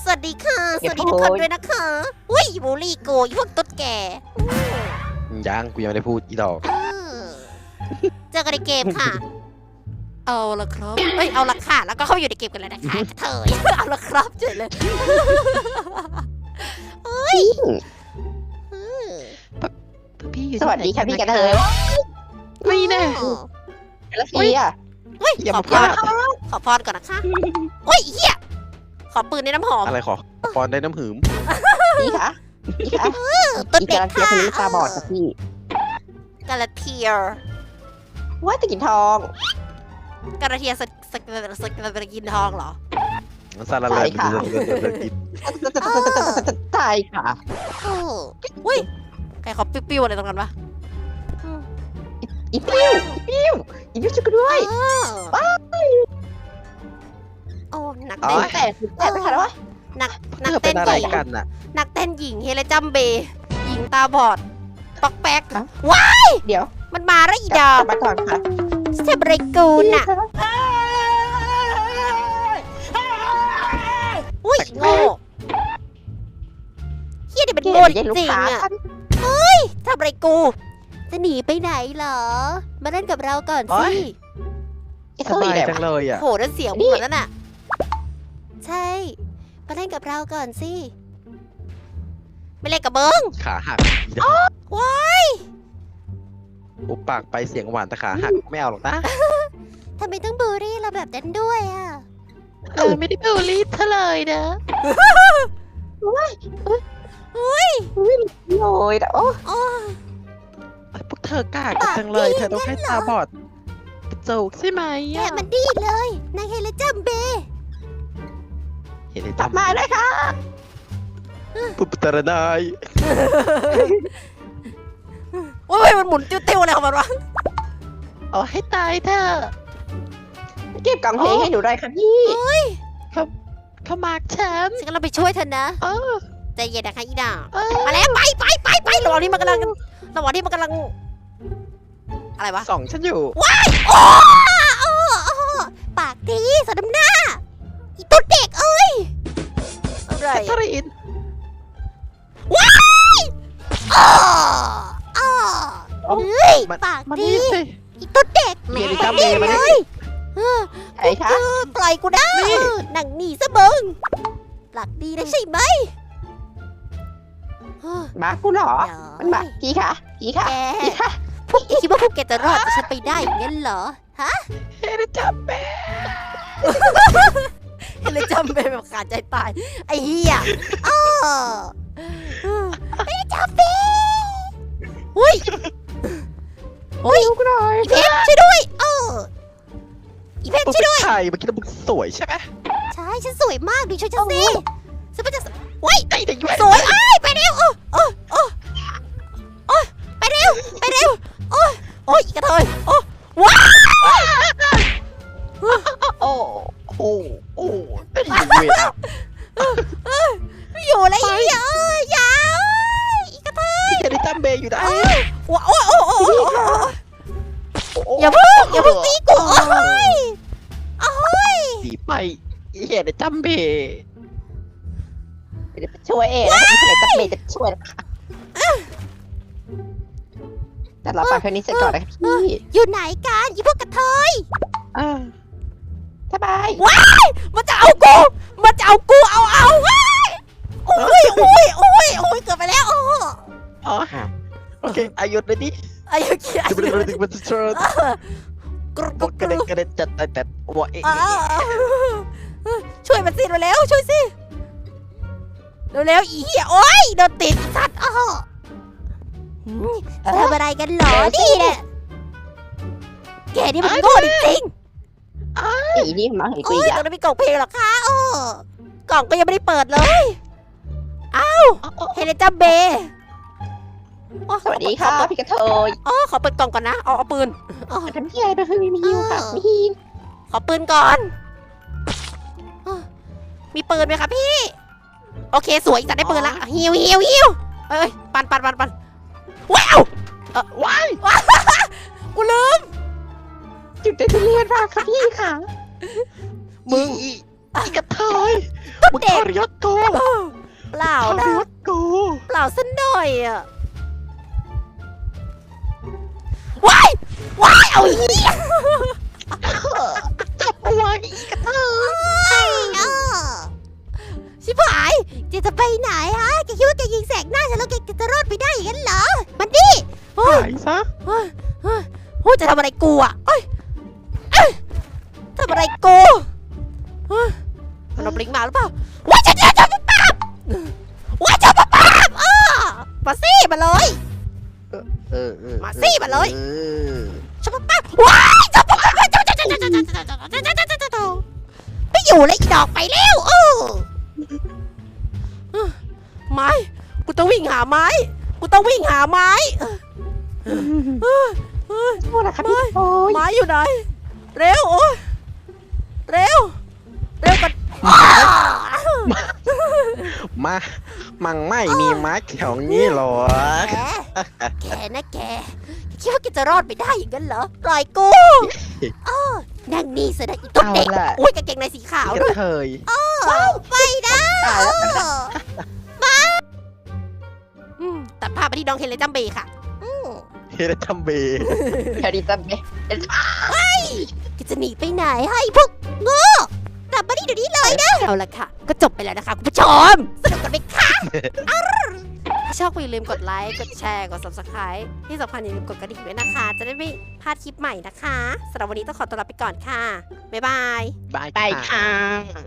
สวัสดีค่ะ สวัสดีทุกคนด้วยนะคะอุ้ยบูลลี่โกยพวกตุ๊ดแก่ยังกูยังไม่ได้พูดอีดอกเออเจอกันในเกมค่ะ เอาละครับเอ้ยเอาละค่ะ แล้วก็เข้าไปอยู่ในเกมกันเลยนะคะเถยเอาละครับเฉยเลยเอ้ยเออพี่สวัสดีค่ะพี่กระเทยไม่แน่อ๋อแล้วพี่อะเฮ้ยอย่าขอมาพพลารดขอพรก่อนนะคะโอ้ยเฮีย ขอปืนในน้ำหอมอะไรขอปอนได้น้ำหืมพี่คะพี่คะเออตุ๊ดพี่เด็กกำลังเทียบค่ะคนนี้ตาบอดค่ะพี่กาลาเทียว่าจะกินทอง กาลาเทียสกสกสกสกินทองเหรอมันซาลาเลยกินใช่ค่ะเอออุ้ยใครเขาปิ้วๆอะไรตรงนั้นวะอีปิ้วอีปิ้วอีปิ้วช่วยกูด้วย เออ โอ้นักแต่เต้นแต่แต่ไม่ทันแล้ววะนักเธนักอเป็เต้นนอะหไรญิงกันน่ะนักเต้นหญิงเฮเลจัมเบย์หญิงตาบอดปอกแป๊กเดี๋ยว มันมาแล้วอีกดอกลับมาก่อนค่ะเซบริกูนอะอุ้ยโง่เฮียนี่เป็นเกโง่มจยันลูกริงค้าๆอะท่านทำอะไรกู จะหนีไปไหนเหรอ มาเล่นกับเราก่อนโอ๊สิยไอ้สเฮ้ยบายแบบจังเลยอะโหนั่นเสียงนี่หมดแล้วน่ะใช่ มาเล่นกับเราก่อนสิ ไม่เล่นกับเบิ้งขาหักอีดอกว้ายอุบปากไปเสียงหวานแต่ขาหักไม่เอาหรอกนะ ทำไมต้องบูลลี่เราแบบนั้นด้วยอะ เออไม่ได้บูลลี่เธอเลยนะโอ้ยแต่โอ้โอ้พวกเธอกล้ากันจังเลย เธอต้องให้ตาบอดกระจกใช่ไหมแกอะมันดีเลยนายเฮเลจัมเบ เห็นไอ้กลับจำมาเลยค่ะปุบตระนายโอ้ยมันหมุนติ้วๆอะไรของมันวะเอาให้ตายเธอะเก็บกล่องเพลงให้หนูด้วยค่ะพี่เขามากฉันฉันกำลังไปช่วยเธอนะเออใจเย็นนะคะอีดาเออมาแล้วไปไปไปไประหว่างที่มันกำลังระหว่างที่มันกำลัง อะไรวะส่องฉันอยู่โอ้โอ้โอ้ปากดีสะดำหน้า อีตุ๊ดเด็กเอ้ยอะไรแคทเธอรีนอ้ออ้อเฮ้ยมันปากมาดีนี่สิ อีตุ๊ดเด็กเดี๋ยวดิจ้าเมย์มานี่เฮ้ยเออไอ้คะ เออปล่อยกูนะหนังหนีซะเบิงปากดีนะใช่ไหมเออมากูเหรอเดี๋ยวมันมาพี่คะพี่คะแกพี่คะพวกคิดว่าพวกแกจะรอดจากฉันไปได้อย่างนั้นเหรอ ฮะ เฮ้ยจับแม่ เลยจำเป็นแบบขาดใจตาย ไอ้เหี้ยอ้อไม่ได้จำเป็นอุ้ยอุ้ยลูกหน่อยอีเพชรช่วยด้วย เอออีเพชรมึงช่วยเป็นด้วยใครเมื่อกี้มึงสวยใช่ไหมใช่ฉันสวยมากดูช่วยฉันสิฉันเป็นจะว้ยไอ้เด็กแว้นสวยไอ้ายไปเร็ว โอ้โอ้โอ้โอ้ยไปเร็ว ไปเร็ว โอ้ยโอ้ยอีกระเทยโอ้ว้าโอ้โอ้โอ้ไอ้เวทอะอยู่อะไรอีเยอยาวอีกระเทยพี่แกได้จับเมย์อยู่นะโอ้ยโอ้โอ้โอ้โอ้อย่าเพิ่งอย่าเพิ่งตีกูโอ้ยโอ้ยสีไปเฮียได้จับเมย์เดี๋ยวไปช่วยเองนะคะพี่เสกจะเมย์จะช่วยนะคะแต่เราฟังเพลงนี้เสร็จก่อนนะพี่อยู่ไหนกันอีพวกกระเทยอ่า สบายมันจะเอากู มันจะเอากูเอาเอาว้ายโอ้ยโอ้ยโอ้ยโอ้ยเกิดไปแล้วโอ้อ๋อโอเคอายุเลยดิอายุกี่อาจะยุเป็นอะไรที่มันจะเชิญกรุบกบรุอกบกระเด็นกระเด็นจัดแต่แต่ว่าเอ๊ะอ่าช่วยมันสิเร็วๆช่วยสิเร็วๆอีเหี้ยโอ้ยโดนติดสัตว์อ้อหืมทำอะไรกันเหรอนี่แหละแกนี่มันโง่จริง อีนี่มาเห็นๆกูโอ้ยอีกตรอะงนั้นมีกล่องเพลงเหรอคะโอ้กล่องก็ยังไม่ได้เปิดเลยอ๋อเฮเลจัมเบอ๋อสวัสดีค่ะพี่กระเทยอ๋อขอเปิดกล่องก่อนนะเอาเอาปืนอ๋อทำที่อะไรไปคือมีฮิวค่ะมีฮิวขอปืนก่อนอ๋อมีปืนไหมคะพี่ โอเคสวยจัดได้ปืนละฮิวฮิวฮิวเอ้ยปันปันปันปันว้าวว้าย กูลืมจุดเด่นเรียนมากค่ะพี่ค่ะ มึงอีอีกระเทยมึงเด็กทรยศกูเออเปล่าทรนะยศกูเปล่าสักหน่อยอะว้ายว้ายเอาอีกจับเอาไว้อีกระเทยชิบหายแกจะไปไหนฮะแกคิดว่าแกยิงแสกหน้าฉันแล้วแกจะรอดไปได้อย่างนั้นเหรอมันดิโอ้ยหายซะเฮ้ยเฮ้ยโอ้ยจะทำอะไรกูอะเอ้ยเอ้ยทำ อะไรกูฮ้ยมันเอาบลิงมาหรือเปล่าว้าจะจะจะปาบว้าจะปาบอ้ามาซี่มาเลย เออเออมาสิมาเลย จะปาบว้าจะปาบจะจะจะจะจะจะจะจะจะจะจะจะไม่อยู่เลยอีดอกไปแล้วเออไม้กูต้องวิ่งหาไม้กูต้องวิ่งหาไม้เออเออเฮ้ยไม้อยู่ไหนเร็วโอ้ย เร็ว เร็วกันมามังไม่มีไม้แถวนี้หรอ แกแกนะแกคิดว่าแกจะรอดไปได้อย่างนั้นเหรอ ปล่อยกูเออนั่งนี่ซะนะอีตุ๊ดเด็กเอาล่ะอุ้ยกางเกงในสีขาวอีกด้วระยเทยเออไปนะตายแล้วเออมาอืมตัดภาพไปที่น้องเฮเลจัมเบย์ค่ะอืมเฮเลทัมเบแค่นี้จะไม่แกจะหนีไปไหนให้พวก โง่กลับมาที่เดี๋ยวนี้เลยนะเอาละค่ะ ก็จบไปแล้วนะคะคุณผู้ชมสนุกกันไหมคะอ้าวถ้าชอบก็อย่าลืมกดไลค์ กดแชร์ กด subscribe ที่สำคัญอย่าลืมกดกระดิ่งด้วยนะคะ จะได้ไม่พลาดคลิปใหม่นะคะสำหรับวันนี้ต้องขอตัวลาไปก่อนค่ะ บ๊ายบาย บายไปค่ะค่ะ